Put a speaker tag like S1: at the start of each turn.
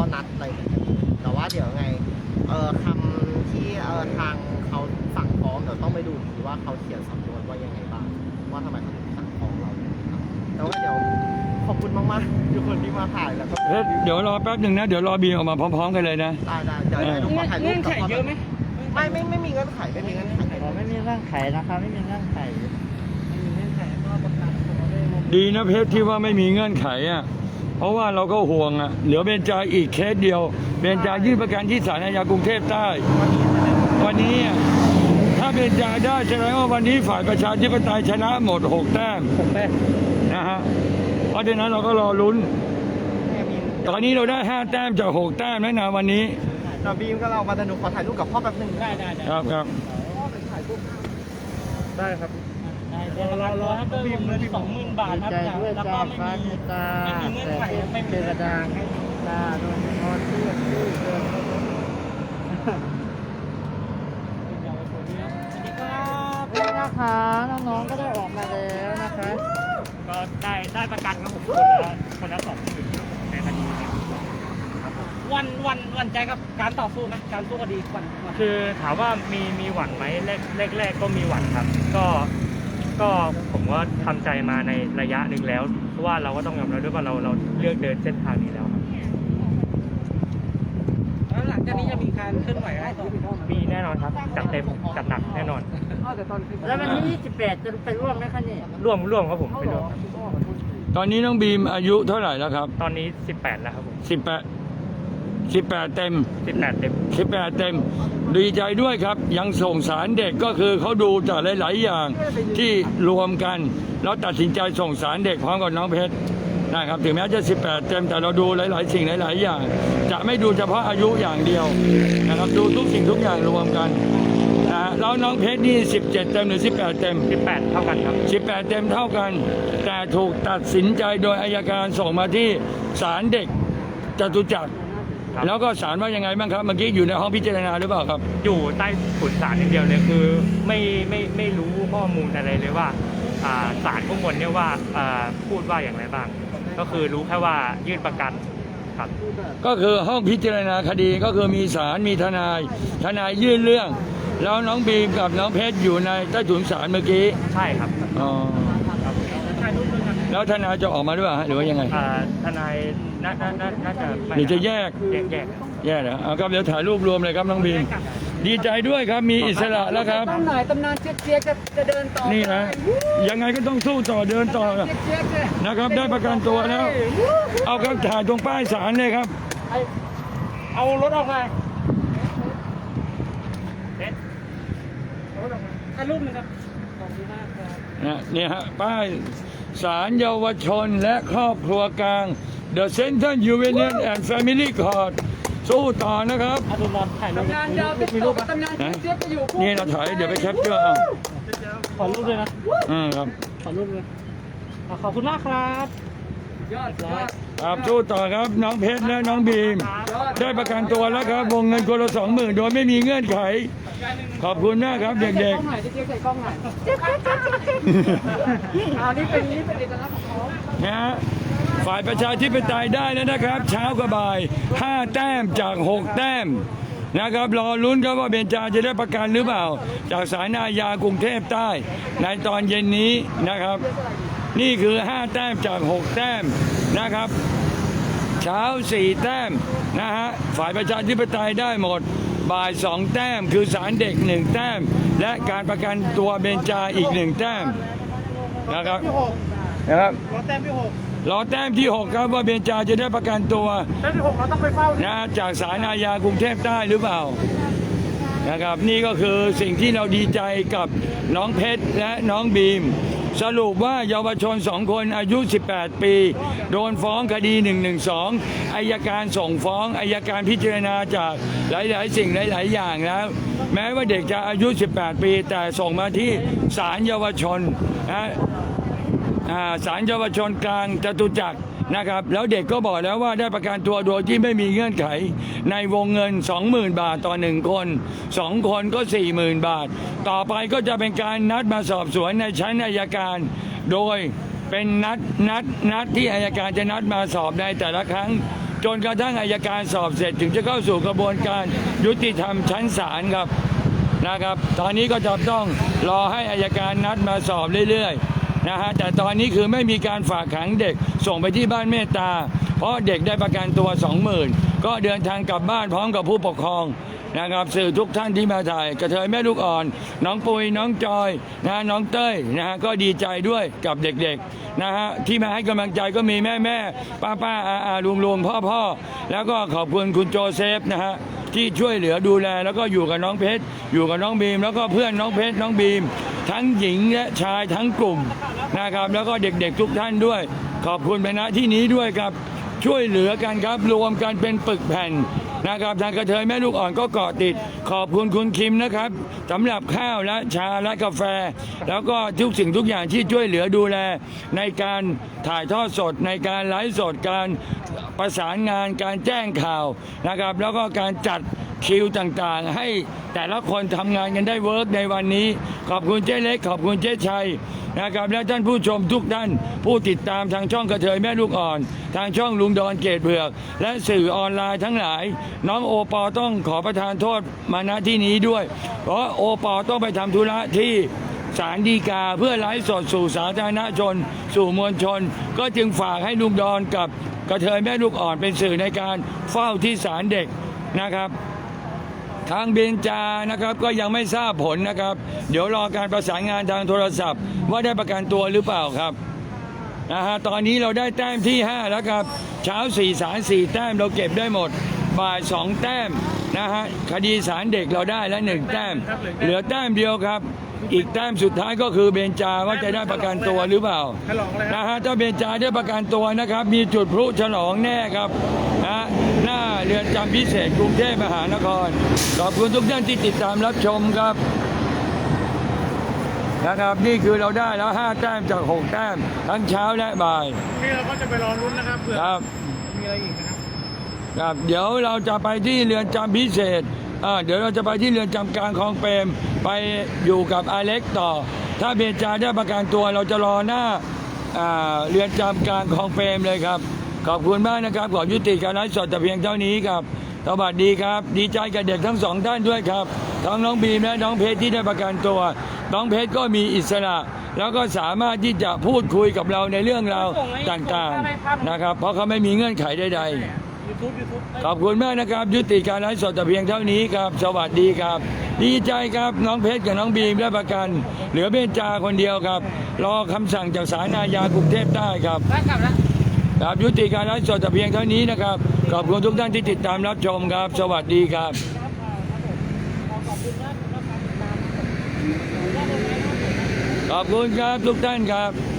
S1: ก็นัดอะไรเหมือนกันแต่ว่าเดี๋ยวไงเออคำที่เออทางเขาสั่งฟ้องเดี๋ยวต้องไปดูอีกทีว่าเขาเขียนสำนวนว่ายังไงบ้างว่าทำไมเขาถึงสั่งฟ้องเราครับแต่ว่าเดี๋ยวขอบคุณมากๆทุกคนที่มาถ่ายแล้วก็
S2: เอ๊ะเดี๋ยวรอแป๊บหนึ่งนะ เดี๋ยวรอบีมออกมาพร้อมๆกันเลยนะ
S1: ได้ได้เดี๋ยวให้ทุกคนถ่ายรูป
S3: เงื่อนไขเยอะไหม
S1: ไม่ไม่ไม่มีเงื่อนไขไม่มีเงื่อนไข
S3: อ๋อไม่มีเงื่อนไขนะคะไม่มีเงื่อนไขไม่มีเงื่อนไขก็ประกันตัวได้หมด
S2: ดีนะเพชรที่ว่าไม่มีเงื่อนไขอะ เพราะว่าเราก็ห่วงอะเหลือเบญจาอีกเคสเดียว เบญจายื่นประกันที่ศาลอาญากรุงเทพใต้ วันนี้อะถ้าเบญจาได้แสดงว่าวันนี้ฝ่ายประชาธิปไตยชนะหมดหกแต้ม
S3: ผมแป้ง
S2: นะฮะเพราะฉะนั้นเราก็รอลุ้น ตอนนี้เราได้ห้าแต้มจากหกแต้มแล้วนะวันนี้
S1: เดี๋ยวบีมก็เรามาแต่หนูขอถ่ายรูปกับพ่อแป๊บหนึง
S3: ได้ได้ได้
S2: ครับครับ
S1: ได้ครับ
S3: ได้เดี๋ยวรอรอครับบีมเงินสองหมื่นบาทครับแล้วก็ไม่มีไม่มีเงื่อนไขไม่มีกระดางให้ตาโดนนอนเชื่อชื่อเกินสวัสดีครับนี่นะคะน้องๆก็ได้ออกมาแล้วนะคะ
S4: ก็ได้ได้ประกันครับผมคนละคนละสองหมื่นในคดีเนี่ยครับผม
S3: วันวันวันใจกับการต่อสู้ไหมการสู้คดีวันวัน
S4: คือถามว่ามีมีหวั่นไหมแรกแรกแรกก็มีหวั่นครับ ก็ ก็ผมว่าทำใจมาในระยะหนึ่งแล้ว เพราะว่าเราก็ต้องยอมรับด้วยว่าเราเราเลือกเดินเส้นทางนี้แล้วครับ
S3: แล้วหลังจากนี้จะมีการเคลื่อนไหวอะไรต่อ
S4: มีแน่นอนครับจัดเต็มจัดหนักแน่นอน
S3: แล้ววันที่28จะไปร่วมไหมคะนี่
S4: ร่วมร่วมครับผมไปร่วมครับ
S2: ตอนนี้น้องบีมอายุเท่าไหร่แล้วครับ
S4: ตอนนี้ 18 แล้วครับผม
S2: สิ บแปดสิบแปดเต็ม
S4: 18 เต็ม
S2: สิบแปดเต็ม ดีใจด้วยครับ ยังส่งสารเด็กก็คือเขาดูจากหลาย ๆ อย่างที่รวมกัน แล้วตัดสินใจส่งสารเด็กพร้อมกับน้องเพชรนะครับถึงแม้จะ 18 เต็มแต่เราดูหลาย ๆ สิ่งหลาย ๆ อย่าง จะไม่ดูเฉพาะอายุอย่างเดียวนะครับดูทุกสิ่งทุกอย่างรวมกันนะฮะแล้วน้องเพชรนี่ 17 เต็มหรือ 18 เต็ม
S4: 18 เท่ากันครับ
S2: 18 เต็มเท่ากัน แต่ถูกตัดสินใจโดยอายการส่งมาที่ศาลเด็กจตุจักร
S4: ครับ
S2: แล้วก็ศาลว่ายังไงบ้างครับเมื่อกี้อยู่ในห้องพิจารณาหรือเปล่าครับ
S4: อยู่ใต้ขุนศาลอย่างเดียวเลยคือไม่ไม่ไม่รู้ข้อมูลอะไรเลยว่าอ่าศาลข้างบนเนี่ยว่าอ่าพูดว่าอย่างไรบ้าง ก็คือรู้แค่ว่ายื่นประกันครับ
S2: ก็คือห้องพิจารณาคดีก็คือมีศาลมีทนาย ทนายยื่นเรื่อง แล้วน้องบีมกับน้องเพชรอยู่ในใต้ถุนศาลเมื่อกี้
S4: ใช่ครับ
S2: อ๋อ แล้วทนายจะออกมาด้วยเหรอฮะหรือว่ายังไง
S4: อ่าทนายน่าน่าน่าน่าจะไม่
S2: หรือจะแยก
S4: แยกแยก
S2: แย่เหรอเอาครับเดี๋ยวถ่ายรูปรวมเลยครับน้องบีมดีใจด้วยครับมีอิสระแล้วครับ
S3: ตำหน่อยตำนานเจี๊ยบเจี๊ยบจะจะเดินต่อ
S2: นี่นะยังไงก็ต้องสู้ต่อเดินต่อ
S3: เจี๊ยบเจี๊ยบเลย
S2: นะครับได้ประกันตัวแล้ว เอาครับถ่ายตรงป้ายศาลเลยครับ
S3: เอารถออกมา
S4: เอ๊ะ
S3: ถ่ายรูปหนึงครับ ขอบคุณมากครับ
S2: นะเนี่ยฮะป้าย ศาลเยาวชนและครอบครัวกลาง The Central Juvenile and Family Court สู้ต่อนะครับ
S3: อาดุลนถ่ายรูป
S5: ตำนานยาวติดต่อกับตำนานเจี๊ยบจะอยู่คู่
S2: นี่เราถ่ายเดี๋ยวไปแคปเจอร์เอา
S3: ขอรูปเลยนะ
S2: อืมครับ
S3: ขอรูปเลยอะขอบคุณมากครับ
S5: ยอดยอด
S2: ครับสู้ต่อครับน้องเพชรและน้องบีม ได้ประกันตัวแล้วครับ วงเงินคนละสองหมื่นโดยไม่มีเงื่อนไข ขอบคุณมากครับ
S5: ใส่
S2: เด็
S5: กล้
S2: ก
S5: องหน่อยเจี๊ยบใส่กล้องหน่อยอ่านี่เป็นนี่เป็นเอกลักษณ์ของเขา
S2: ๆนะฮะฝ่ายประชาธิปไตยได้แล้วนะครับ เช้ากับบ่าย 5 แต้มจาก 6 แต้มนะครับรอลุ้นครับว่าเบญจาจะได้ประกันหรือเปล่า จากสารอาญากรุงเทพใต้ ในตอนเย็นนี้นะครับ นี่คือ 5 แต้มจาก 6 แต้ม นะครับ เช้า4แต้มนะฮะฝ่ายประชาธิปไตยได้หมด บ่าย2แต้มคือสารเด็ก1แต้ม และการประกันตัวเบญจาอีก1แต้มนะครับ
S3: ที่หก
S2: นะครับ
S3: รถแต้มที่หก
S2: รอแต้มที่ 6 ครับว่าเบญจาจะได้ประกันตัว
S3: แต้มที่หกเราต้องไปเฝ้า
S2: นะจากสารอาญากรุงเทพใต้หรือเปล่านะครับนี่ก็คือสิ่งที่เราดีใจกับน้องเพชรและน้องบีม สรุปว่าเยาวชนสองคนอายุ 18 ปี โดนฟ้องคดี 112อายการส่งฟ้องอายการพิจารณาจากหลาย ๆ สิ่งหลาย ๆ อย่างแล้ว แม้ว่าเด็กจะอายุ 18 ปี แต่ส่งมาที่ศาลเยาวชนนะศาลเยาวชนกลางจตุจักร นะครับแล้วเด็กก็บอกแล้วว่าได้ประกันตัวโดยที่ไม่มีเงื่อนไข ในวงเงิน 20,000 บาทต่อหนึ่งคนสองคนก็ 40,000 บาท ต่อไปก็จะเป็นการนัดมาสอบสวนในชั้นอายการ โดยเป็นนัดนัดนัดที่อายการจะนัดมาสอบในแต่ละครั้ง จนกระทั่งอายการสอบเสร็จถึงจะเข้าสู่กระบวนการยุติธรรมชั้นศาลครับนะครับ ตอนนี้ก็จะต้องรอให้อายการนัดมาสอบเรื่อยๆ นะฮะแต่ตอนนี้คือไม่มีการฝากขังเด็กส่งไปที่บ้านเมตตา เพราะเด็กได้ประกันตัว 20,000 ก็เดินทางกลับบ้านพร้อมกับผู้ปกครองนะครับสื่อทุกท่านที่มาถ่ายกระเทยแม่ลูกอ่อน น้องปุยน้องจอยนะน้องเต้ยนะฮะก็ดีใจด้วยกับเด็กๆนะฮะที่มาให้กำลังใจก็มีแม่แม่ป้าป้าอาอาลุงลุงพ่อพ่อแล้วก็ขอบคุณคุณโจเซฟนะฮะที่ช่วยเหลือดูแลแล้วก็อยู่กับน้องเพชรอยู่กับน้องบีม แล้วก็เพื่อนน้องเพชรน้องบีม ทั้งหญิงและชายทั้งกลุ่มนะครับ แล้วก็เด็กๆทุกท่านด้วย ขอบคุณไปณที่นี้ด้วยครับช่วยเหลือกันครับรวมกันเป็นปึกแผ่นนะครับทางกระเทยแม่ลูกอ่อนก็เกาะติด ขอบคุณคุณคิมนะครับสำหรับข้าวและชาและกาแฟ แล้วก็ทุกสิ่งทุกอย่างที่ช่วยเหลือดูแล ในการถ่ายทอดสด ในการไลฟ์สดการประสานงานการแจ้งข่าวนะครับ แล้วก็การจัด คิวต่างๆ ให้แต่ละคนทำงานกันได้เวิร์กในวันนี้ ขอบคุณเจ๊เล็ก ขอบคุณเจ๊ชัยนะครับและท่านผู้ชมทุกท่าน ผู้ติดตามทางช่องกระเทยแม่ลูกอ่อน ทางช่องลุงดอนเกตเบือก และสื่อออนไลน์ทั้งหลาย น้องโอปอต้องขอประทานโทษมาณที่นี้ด้วย เพราะโอปอต้องไปทำธุระที่ศาลฎีกาเพื่อไลฟ์สดสู่สาธารณชน สู่มวลชน ก็จึงฝากให้ลุงดอนกับกระเทยแม่ลูกอ่อนเป็นสื่อในการเฝ้าที่ศาลเด็กนะครับ ทางเบญจานะครับก็ยังไม่ทราบผลนะครับ เดี๋ยวรอการประสานงานทางโทรศัพท์ ว่าได้ประกันตัวหรือเปล่าครับนะฮะตอนนี้เราได้แต้มที่ 5 แล้วครับ เช้า4สาร4แต้มเราเก็บได้หมด บ่าย2แต้มนะฮะคดีสารเด็กเราได้แล้วหนึ่งแต้ม เหลือแต้มเดียวครับ อีกแต้มสุดท้ายก็คือเบญจาว่าจะได้ประกันตัวหรือเปล่า
S3: ฉลองเลยครับ
S2: นะฮะถ้าเบญจาได้ประกันตัวนะครับ มีจุดพลุฉลองแน่ครับนะหน้าเรือนจำพิเศษกรุงเทพมหานคร ขอบคุณทุกท่านที่ติดตามรับชมครับ นะครับนี่คือเราได้แล้ว 5 แต้มจาก 6 แต้ม ทั้งเช้าและบ่าย
S3: นี่เราก็จะไปรอรุ้นนะครับเผื่อ
S2: ครับ
S3: มีอะไรอีกนะครับ
S2: ครับเดี๋ยวเราจะไปที่เรือนจำพิเศษอ่า เดี๋ยวเราจะไปที่เรือนจำกลางคลองเปรมไปอยู่กับอาเล็กต่อ ถ้าเบญจาได้ประกันตัวเราจะรอหน้าอ่าเรือนจำกลางคลองเปรมเลยครับ ขอบคุณมากนะครับขอยุติการไลฟ์สดแต่เพียงเท่านี้ครับสวัสดีครับ ดีใจกับเด็กทั้งสองท่านด้วยครับทั้งน้องบีมและน้องเพชรที่ได้ประกันตัว น้องเพชรก็มีอิสระ แล้วก็สามารถที่จะพูดคุยกับเราในเรื่องราวต่างๆนะครับ เพราะเขาไม่มีเงื่อนไขใดๆ
S3: YouTube YouTube
S2: ขอบคุณมากนะครับ ยุติการไลฟ์สดแต่เพียงเท่านี้ครับ สวัสดีครับ ดีใจครับน้องเพชรกับน้องบีมได้ประกัน เหลือเบญจาคนเดียวครับ รอคำสั่งจากศาลอาญากรุงเทพใต้ครับ
S5: ได้กลับแล้ว
S2: ครับยุติการไลฟ์สดแต่เพียงเท่านี้นะครับ ขอบคุณทุกท่านที่ติดตามรับชมครับ สวัสดีครับ ขอบคุณครับทุกท่านครับ